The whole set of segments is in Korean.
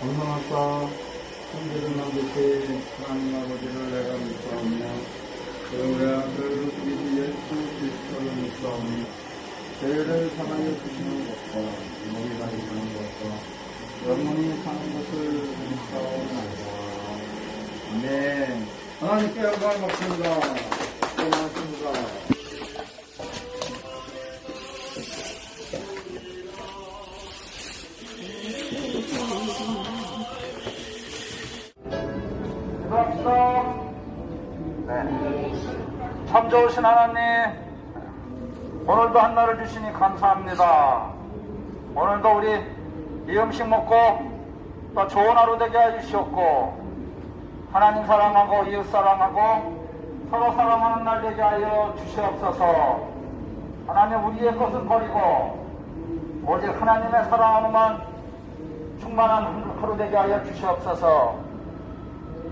건강하사 형제를 만드신 하나님 아버지를 내가 믿사오며 그 우리 아들 우리 예수 그리스도를 믿사오며 죄를 사하여 주시는 것과 우리가 이사는 것과 영원히 사는 것을 믿사오나이다. 아멘. 하나님께 영광을 받습니다. 고맙습니다 기도합시다. 네. 참 좋으신 하나님, 오늘도 한날을 주시니 감사합니다. 오늘도 우리 이 음식 먹고 또 좋은 하루 되게 해주시옵고, 하나님 사랑하고 이웃 사랑하고 서로 사랑하는 날 되게 하여 주시옵소서. 하나님 우리의 것은 버리고 오직 하나님의 사랑하는만 충만한 하루 되게 하여 주시옵소서.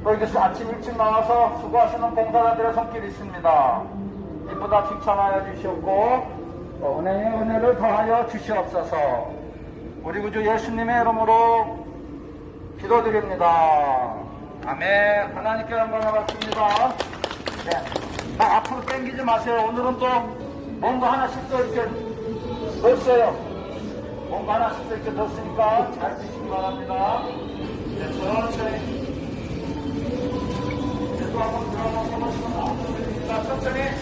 또 이렇게 아침 일찍 나와서 수고하시는 봉사자들의 손길이 있습니다. 이보다 칭찬하여 주시옵고 또 은혜의 은혜를 더하여 주시옵소서. 우리 구주 예수님의 이름으로 기도드립니다. 아멘. 하나님께 영광을 받습니다. 네. 막 앞으로 당기지 마세요. 오늘은 또 뭔가 하나씩 또 이렇게 넣었어요. 뭔가 하나씩 또 이렇게 넣었으니까 잘 드시기 바랍니다. 네,